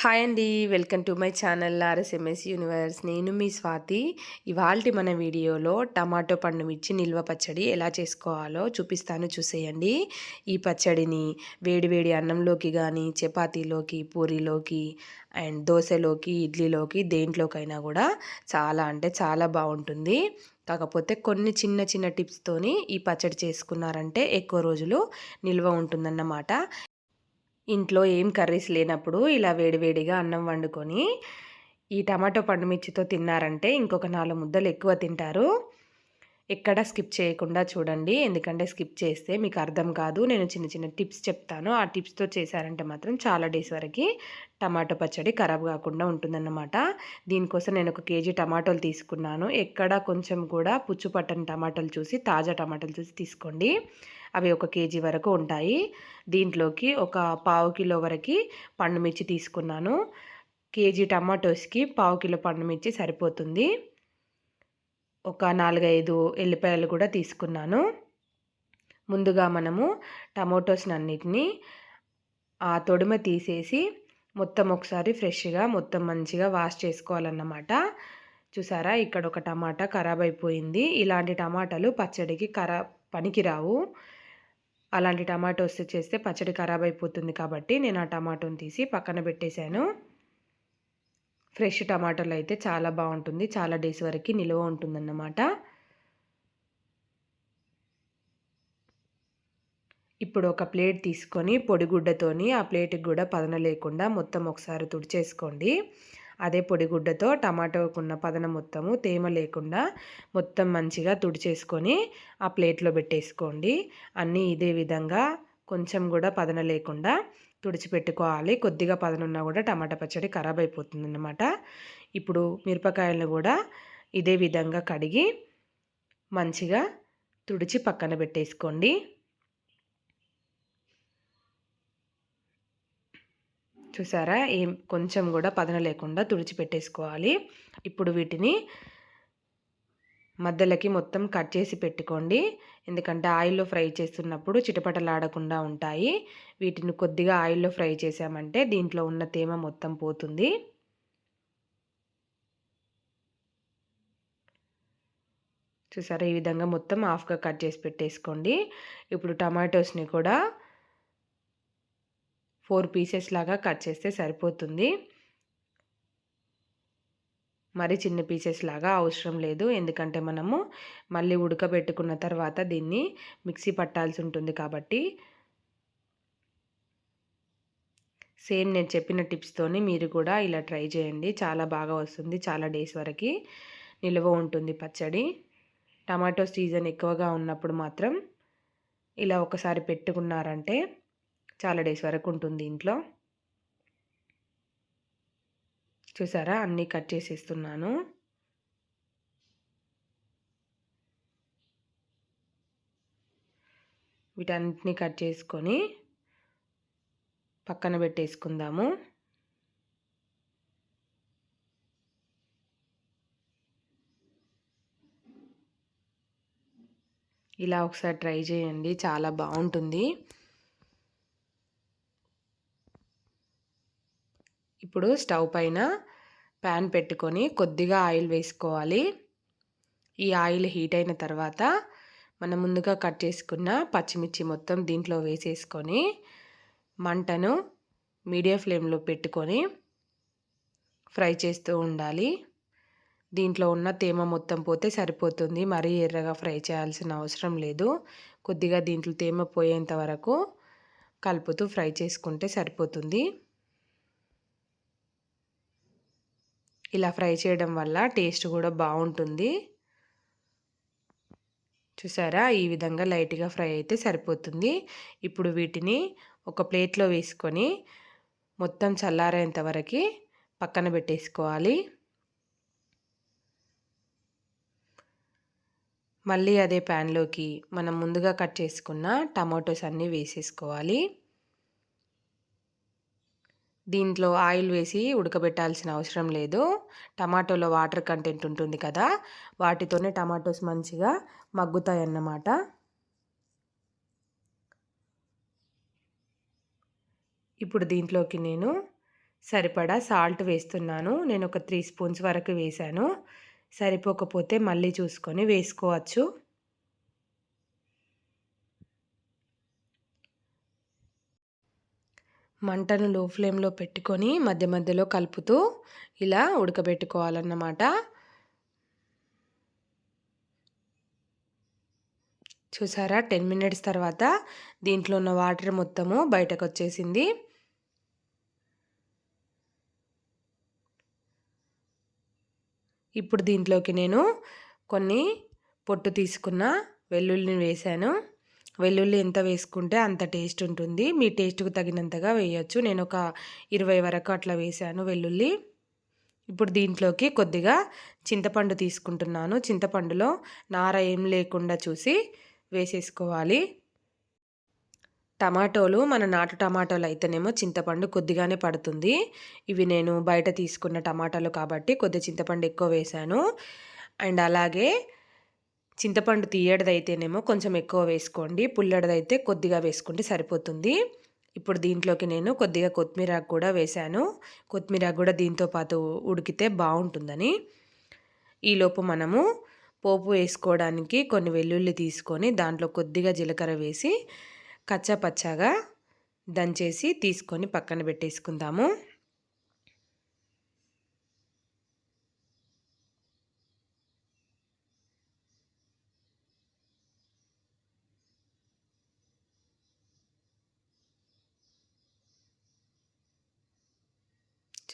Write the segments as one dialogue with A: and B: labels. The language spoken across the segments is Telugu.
A: హాయ్ అండి welcome to my channel RSMS universe. నేను మీ స్వాతి. ఇవాల్టి మన వీడియోలో టమాటో పండు మిర్చి నిల్వ పచ్చడి ఎలా చేసుకోవాలో చూపిస్తాను చూసేయండి. ఈ పచ్చడిని వేడివేడి అన్నంలోకి కానీ చపాతీలోకి పూరీలోకి అండ్ దోశలోకి ఇడ్లీలోకి దేంట్లోకైనా కూడా చాలా అంటే చాలా బాగుంటుంది. కాకపోతే కొన్ని చిన్న చిన్న టిప్స్తోని ఈ పచ్చడి చేసుకున్నారంటే ఎక్కువ రోజులు నిల్వ ఉంటుందన్నమాట. ఇంట్లో ఏం కర్రీస్ లేనప్పుడు ఇలా వేడివేడిగా అన్నం వండుకొని ఈ టమాటో పండు మిర్చితో తిన్నారంటే ఇంకొక నాలుగు ముద్దలు ఎక్కువ తింటారు. ఎక్కడ స్కిప్ చేయకుండా చూడండి. ఎందుకంటే స్కిప్ చేస్తే మీకు అర్థం కాదు. నేను చిన్న చిన్న టిప్స్ చెప్తాను. ఆ టిప్స్తో చేశారంటే మాత్రం చాలా డేస్ వరకు టమాటో పచ్చడి ఖరాబ్ కాకుండా ఉంటుందన్నమాట. దీనికోసం నేను ఒక కేజీ టమాటోలు తీసుకున్నాను. ఎక్కడ కొంచెం కూడా పుచ్చు పట్టని టమాటోలు చూసి తాజా టమాటోలు చూసి తీసుకోండి. అవి ఒక కేజీ వరకు ఉంటాయి. దీంట్లోకి ఒక పావు కిలో వరకు పండు మిర్చి తీసుకున్నాను. కేజీ టమాటోస్కి పావు కిలో పండు మిర్చి సరిపోతుంది. ఒక నాలుగైదు ఎల్లిపాయలు కూడా తీసుకున్నాను. ముందుగా మనము టమాటోస్ని అన్నిటినీ ఆ తొడిమ తీసేసి మొత్తం ఒకసారి ఫ్రెష్గా మొత్తం మంచిగా వాష్ చేసుకోవాలన్నమాట. చూసారా? ఇక్కడ ఒక టమాటా ఖరాబ్ అయిపోయింది. ఇలాంటి టమాటాలు పచ్చడికి ఖరా పనికిరావు. అలాంటి టమాటోస్ చేస్తే పచ్చడి ఖరాబ్ అయిపోతుంది కాబట్టి నేను ఆ టమాటోని తీసి పక్కన పెట్టేశాను. ఫ్రెష్ టమాటోలు అయితే చాలా బాగుంటుంది. చాలా డేస్ వరకు నిల్వ ఉంటుందన్నమాట. ఇప్పుడు ఒక ప్లేట్ తీసుకొని పొడిగుడ్డతోని ఆ ప్లేట్కి కూడా పదన లేకుండా మొత్తం ఒకసారి తుడిచేసుకోండి. అదే పొడిగుడ్డతో టమాటోకున్న పదన మొత్తము తేమ లేకుండా మొత్తం మంచిగా తుడిచేసుకొని ఆ ప్లేట్లో పెట్టేసుకోండి. అన్నీ ఇదే విధంగా కొంచెం కూడా పదన లేకుండా తుడిచిపెట్టుకోవాలి. కొద్దిగా పదనున్నా కూడా టమాటా పచ్చడి ఖరాబ్ అయిపోతుంది అన్నమాట ఇప్పుడు మిరపకాయలను కూడా ఇదే విధంగా కడిగి మంచిగా తుడిచి పక్కన పెట్టేసుకోండి. చూసారా? ఏం కొంచెం కూడా పదన లేకుండా తుడిచిపెట్టేసుకోవాలి. ఇప్పుడు వీటిని మధ్యలోకి మొత్తం కట్ చేసి పెట్టుకోండి. ఎందుకంటే ఆయిల్లో ఫ్రై చేస్తున్నప్పుడు చిటపటలాడకుండా ఉంటాయి. వీటిని కొద్దిగా ఆయిల్లో ఫ్రై చేసామంటే దీంట్లో ఉన్న తేమ మొత్తం పోతుంది. చూసారా? ఈ విధంగా మొత్తం హాఫ్గా కట్ చేసి పెట్టేసుకోండి. ఇప్పుడు టమాటోస్ని కూడా ఫోర్ పీసెస్ లాగా కట్ చేస్తే సరిపోతుంది. మరి చిన్న పీసెస్ లాగా అవసరం లేదు. ఎందుకంటే మనము మళ్ళీ ఉడకబెట్టుకున్న తర్వాత దీన్ని మిక్సీ పట్టాల్సి ఉంటుంది కాబట్టి. సేమ్ నేను చెప్పిన టిప్స్తోని మీరు కూడా ఇలా ట్రై చేయండి. చాలా బాగా వస్తుంది. చాలా డేస్ వరకు నిల్వ ఉంటుంది పచ్చడి. టమాటో సీజన్ ఎక్కువగా ఉన్నప్పుడు మాత్రం ఇలా ఒకసారి పెట్టుకున్నారంటే చాలా డేస్ వరకు ఉంటుంది ఇంట్లో. చూసారా? అన్నీ కట్ చేసేస్తున్నాను. వీటన్నిటిని కట్ చేసుకొని పక్కన పెట్టేసుకుందాము. ఇలా ఒకసారి ట్రై చేయండి. చాలా బాగుంటుంది. ఇప్పుడు స్టవ్ పైన ప్యాన్ పెట్టుకొని కొద్దిగా ఆయిల్ వేసుకోవాలి. ఈ ఆయిల్ హీట్ అయిన తర్వాత మనం ముందుగా కట్ చేసుకున్న పచ్చిమిర్చి మొత్తం దీంట్లో వేసేసుకొని మంటను మీడియం ఫ్లేమ్లో పెట్టుకొని ఫ్రై చేస్తూ ఉండాలి. దీంట్లో ఉన్న తేమ మొత్తం పోతే సరిపోతుంది. మరీ ఎర్రగా ఫ్రై చేయాల్సిన అవసరం లేదు. కొద్దిగా దీంట్లో తేమ పోయేంత వరకు కలుపుతూ ఫ్రై చేసుకుంటే సరిపోతుంది. ఇలా ఫ్రై చేయడం వల్ల టేస్ట్ కూడా బాగుంటుంది. చూసారా? ఈ విధంగా లైట్గా ఫ్రై అయితే సరిపోతుంది. ఇప్పుడు వీటిని ఒక ప్లేట్లో వేసుకొని మొత్తం చల్లారేంత వరకు పక్కన పెట్టేసుకోవాలి. మళ్ళీ అదే ప్యాన్లోకి మనం ముందుగా కట్ చేసుకున్న టమాటోస్ అన్నీ వేసేసుకోవాలి. దీంట్లో ఆయిల్ వేసి ఉడకబెట్టాల్సిన అవసరం లేదు. టమాటోలో వాటర్ కంటెంట్ ఉంటుంది కదా వాటితోనే టమాటోస్ మంచిగా మగ్గుతాయి అన్నమాట ఇప్పుడు దీంట్లోకి నేను సరిపడా సాల్ట్ వేస్తున్నాను. నేను ఒక త్రీ స్పూన్స్ వరకు వేశాను. సరిపోకపోతే మళ్ళీ చూసుకొని వేసుకోవచ్చు. మంటను లో ఫ్లేమ్లో పెట్టుకొని మధ్య మధ్యలో కలుపుతూ ఇలా ఉడకబెట్టుకోవాలన్నమాట. చూసారా? టెన్ మినిట్స్ తర్వాత దీంట్లో ఉన్న వాటర్ మొత్తము బయటకు వచ్చేసింది ఇప్పుడు దీంట్లోకి నేను కొన్ని పొట్టు తీసుకున్న వెల్లుల్లిని వేశాను. వెల్లుల్లి ఎంత వేసుకుంటే అంత టేస్ట్ ఉంటుంది. మీ టేస్ట్కు తగినంతగా వేయచ్చు. నేను ఒక ఇరవై వరకు అట్లా వేసాను వెల్లుల్లి. ఇప్పుడు దీంట్లోకి కొద్దిగా చింతపండు తీసుకుంటున్నాను. చింతపండులో నార ఏం లేకుండా చూసి వేసేసుకోవాలి. టమాటోలు మన నాటు టమాటోలు అయితేనేమో చింతపండు కొద్దిగానే పడుతుంది. ఇవి నేను బయట తీసుకున్న టమాటాలు కాబట్టి కొద్ది చింతపండు ఎక్కువ వేశాను అండ్ అలాగే చింతపండు తీయడదైతేనేమో కొంచెం ఎక్కువ వేసుకోండి పుల్లడదైతే కొద్దిగా వేసుకుంటే సరిపోతుంది. ఇప్పుడు దీంట్లోకి నేను కొద్దిగా కొత్తిమీర కూడా వేశాను. కొత్తిమీర కూడా దీంతో పాటు ఉడికితే బాగుంటుందని. ఈలోపు మనము పోపు వేసుకోవడానికి కొన్ని వెల్లుల్లి తీసుకొని దాంట్లో కొద్దిగా జీలకర్ర వేసి కచ్చపచ్చగా దంచేసి తీసుకొని పక్కన పెట్టేసుకుందాము.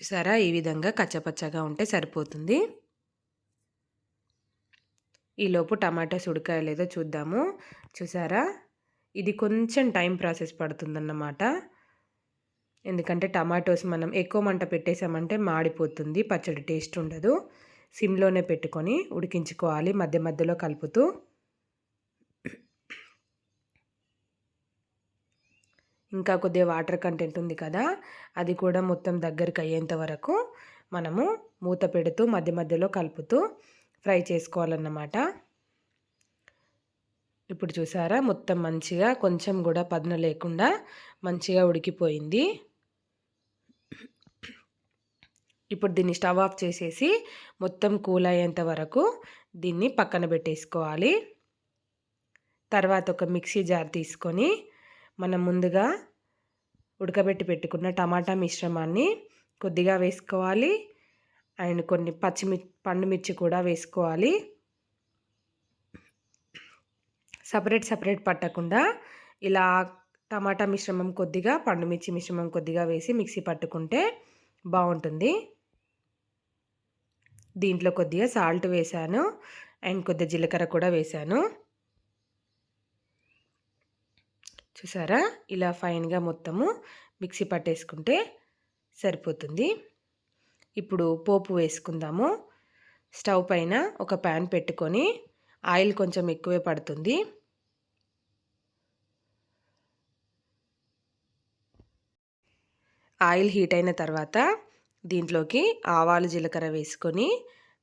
A: చూసారా? ఈ విధంగా కచ్చపచ్చగా ఉంటే సరిపోతుంది. ఈలోపు టమాటాస్ ఉడకాయలేదో చూద్దాము. చూసారా? ఇది కొంచెం టైం ప్రాసెస్ పడుతుందన్నమాట. ఎందుకంటే టమాటోస్ మనం ఎక్కువ మంట పెట్టేసామంటే మాడిపోతుంది పచ్చడి టేస్ట్ ఉండదు. సిమ్లోనే పెట్టుకొని ఉడికించుకోవాలి మధ్య మధ్యలో కలుపుతూ. ఇంకా కొద్దిగా వాటర్ కంటెంట్ ఉంది కదా అది కూడా మొత్తం దగ్గరికి అయ్యేంత వరకు మనము మూత పెడుతూ మధ్య మధ్యలో కలుపుతూ ఫ్రై చేసుకోవాలన్నమాట. ఇప్పుడు చూసారా మొత్తం మంచిగా కొంచెం కూడా పదన లేకుండా మంచిగా ఉడికిపోయింది. ఇప్పుడు దీన్ని స్టవ్ ఆఫ్ చేసేసి మొత్తం కూల్ అయ్యేంత వరకు దీన్ని పక్కన పెట్టేసుకోవాలి. తర్వాత ఒక మిక్సీ జార్ తీసుకొని మనం ముందుగా ఉడకబెట్టి పెట్టుకున్న టమాటా మిశ్రమాన్ని కొద్దిగా వేసుకోవాలి. అండ్ కొన్ని పచ్చిమిర్చి పండుమిర్చి కూడా వేసుకోవాలి. సపరేట్ సపరేట్ పట్టకుండా ఇలా టమాటా మిశ్రమం కొద్దిగా పండుమిర్చి మిశ్రమం కొద్దిగా వేసి మిక్సీ పట్టుకుంటే బాగుంటుంది. దీంట్లో కొద్దిగా సాల్ట్ వేసాను అండ్ కొద్దిగా జీలకర్ర కూడా వేసాను చూసారా? ఇలా ఫైన్గా మొత్తము మిక్సీ పట్టేసుకుంటే సరిపోతుంది. ఇప్పుడు పోపు వేసుకుందాము. స్టవ్ పైన ఒక ప్యాన్ పెట్టుకొని ఆయిల్ కొంచెం ఎక్కువే పడుతుంది. ఆయిల్ హీట్ అయిన తర్వాత దీంట్లోకి ఆవాలు జీలకర్ర వేసుకొని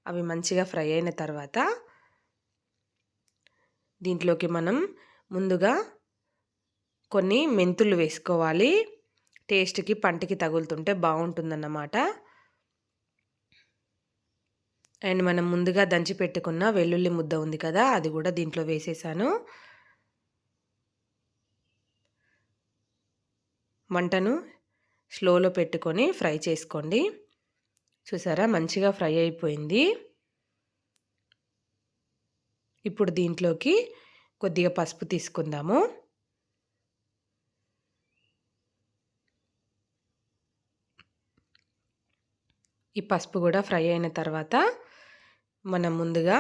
A: అవి మంచిగా ఫ్రై అయిన తర్వాత దీంట్లోకి మనం ముందుగా కొన్ని మెంతులు వేసుకోవాలి. టేస్ట్కి పంటికి తగులుతుంటే బాగుంటుందన్నమాట అండ్ మనం ముందుగా దంచి పెట్టుకున్న వెల్లుల్లి ముద్ద ఉంది కదా అది కూడా దీంట్లో వేసేసాను. మంటను స్లోలో పెట్టుకొని ఫ్రై చేసుకోండి. చూసారా? మంచిగా ఫ్రై అయిపోయింది. ఇప్పుడు దీంట్లోకి కొద్దిగా పసుపు తీసుకుందాము. ఈ పసుపు కూడా ఫ్రై అయిన తర్వాత మనం ముందుగా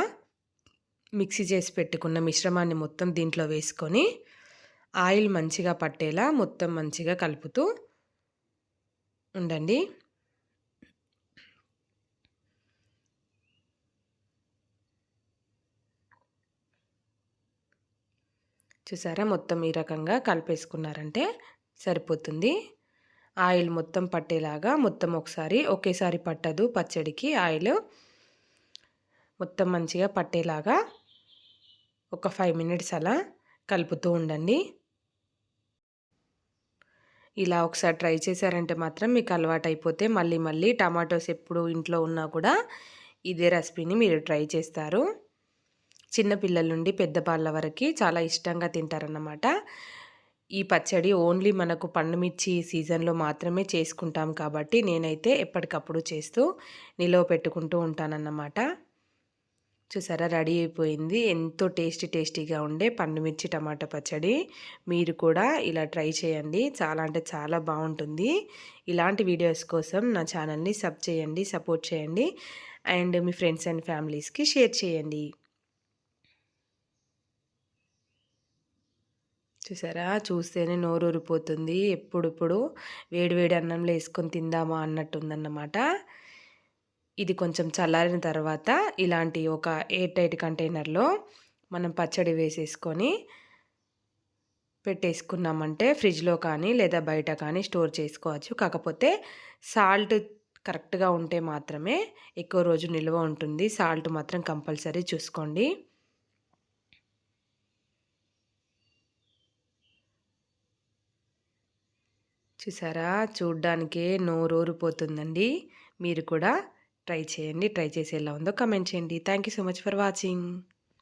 A: మిక్సీ చేసి పెట్టుకున్న మిశ్రమాన్ని మొత్తం దీంట్లో వేసుకొని ఆయిల్ మంచిగా పట్టేలా మొత్తం మంచిగా కలుపుతూ ఉండండి. చూసారా? మొత్తం ఈ రకంగా కలిపేసుకున్నారంటే సరిపోతుంది. ఆయిల్ మొత్తం పట్టేలాగా మొత్తం ఒకసారి ఒకేసారి పట్టదు పచ్చడికి. ఆయిల్ మొత్తం మంచిగా పట్టేలాగా ఒక ఫైవ్ మినిట్స్ అలా కలుపుతూ ఉండండి. ఇలా ఒకసారి ట్రై చేశారంటే మాత్రం మీకు అలవాటైపోతే మళ్ళీ మళ్ళీ టమాటోస్ ఎప్పుడు ఇంట్లో ఉన్నా కూడా ఇదే రెసిపీని మీరు ట్రై చేస్తారు. చిన్నపిల్లల నుండి పెద్ద వాళ్ళ వరకు చాలా ఇష్టంగా తింటారన్నమాట. ఈ పచ్చడి ఓన్లీ మనకు పండుమిర్చి సీజన్లో మాత్రమే చేసుకుంటాం కాబట్టి నేనైతే ఎప్పటికప్పుడు చేస్తూ నిలవ పెట్టుకుంటూ ఉంటానన్నమాట. చూసారా? రెడీ అయిపోయింది. ఎంతో టేస్టీ టేస్టీగా ఉండే పండుమిర్చి టమాటా పచ్చడి. మీరు కూడా ఇలా ట్రై చేయండి. చాలా అంటే చాలా బాగుంటుంది. ఇలాంటి వీడియోస్ కోసం నా ఛానల్ని సబ్ చేయండి సపోర్ట్ చేయండి. అండ్ మీ ఫ్రెండ్స్ అండ్ ఫ్యామిలీస్కి షేర్ చేయండి. చూసారా? చూస్తేనే నోరు ఊరిపోతుంది ఎప్పుడిప్పుడు వేడివేడి అన్నంలో వేసుకొని తిందామా అన్నట్టుందన్నమాట. ఇది కొంచెం చల్లారిన తర్వాత ఇలాంటి ఒక ఎయిర్ టైట్ కంటైనర్లో మనం పచ్చడి వేసేసుకొని పెట్టేసుకున్నామంటే ఫ్రిడ్జ్లో కానీ లేదా బయట కానీ స్టోర్ చేసుకోవచ్చు. కాకపోతే సాల్ట్ కరెక్ట్గా ఉంటే మాత్రమే ఎక్కువ రోజు నిల్వ ఉంటుంది. సాల్ట్ మాత్రం కంపల్సరీ చూసుకోండి. చూసారా? చూడ్డానికే నోరూరిపోతుందండి. మీరు కూడా ట్రై చేయండి. ట్రై చేసి ఎలా ఉందో కమెంట్ చేయండి. Thank you so much for watching.